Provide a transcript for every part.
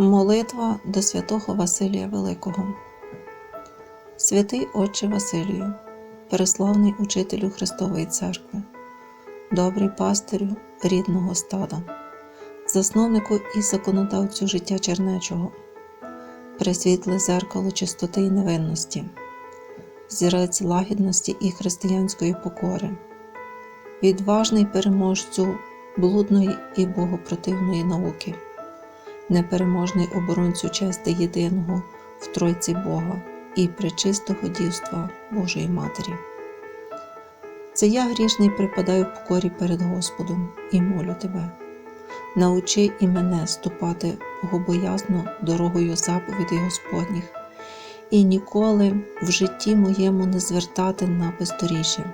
Молитва до святого Василія Великого. Святий Отче Василію, переславний учителю Христової Церкви, добрий пастирю рідного стада, засновнику і законодавцю життя чернечого, пресвітле зеркало чистоти і невинності, зірець лагідності і християнської покори, відважний переможцю блудної і богопротивної науки непереможний оборонцю чести єдиного в Тройці Бога і пречистого дівства Божої Матері. Це я грішний припадаю покорі перед Господом і молю Тебе. Научи і мене ступати богобоязно дорогою заповідей Господніх, і ніколи в житті моєму не звертати на бездоріжжя.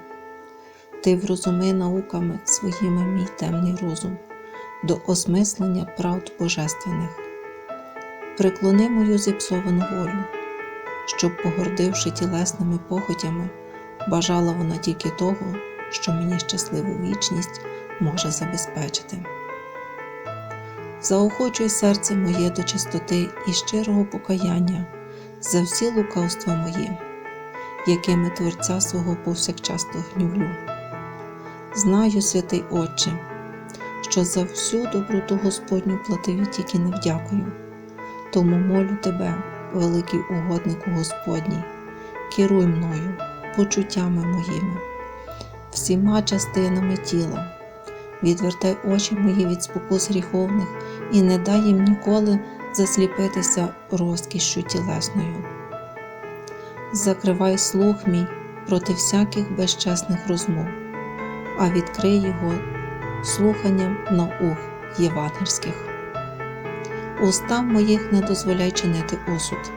Ти врозуми науками своїми мій темний розум до осмислення правд божественних. Приклони мою зіпсовану волю, щоб, погордивши тілесними похотями, бажала вона тільки того, що мені щасливу вічність може забезпечити. Заохочуй серце моє до чистоти і щирого покаяння за всі лукавства мої, якими Творця свого повсякчасно гнівлю. Знаю, святий Отче, що за всю доброту Господню платив і тільки не вдякую. Тому молю тебе, великий угоднику Господній, керуй мною, почуттями моїми, всіма частинами тіла, відвертай очі мої від спокус гріховних і не дай їм ніколи засліпитися розкішшю тілесною. Закривай слух мій проти всяких безчесних розмов, а відкрий його слуханням наук євангельських. Устам моїх не дозволяй чинити осуд,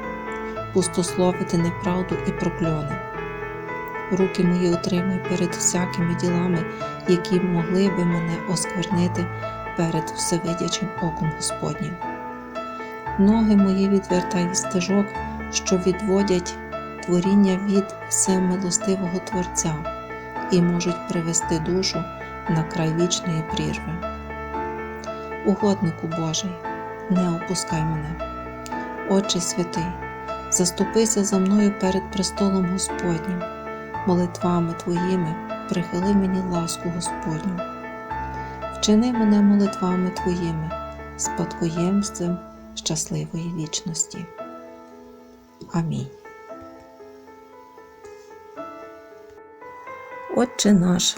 пустословити неправду і прокльони. Руки мої утримуй перед всякими ділами, які могли би мене осквернити перед всевидячим оком Господнім. Ноги мої відвертай від стежок, що відводять творіння від всемилостивого Творця і можуть привести душу на край вічної прірви. Угоднику Божий, не опускай мене. Отче святий, заступися за мною перед престолом Господнім, молитвами Твоїми прихили мені ласку Господню. Вчини мене молитвами Твоїми, спадкоємцем щасливої вічності. Амінь. Отче наш,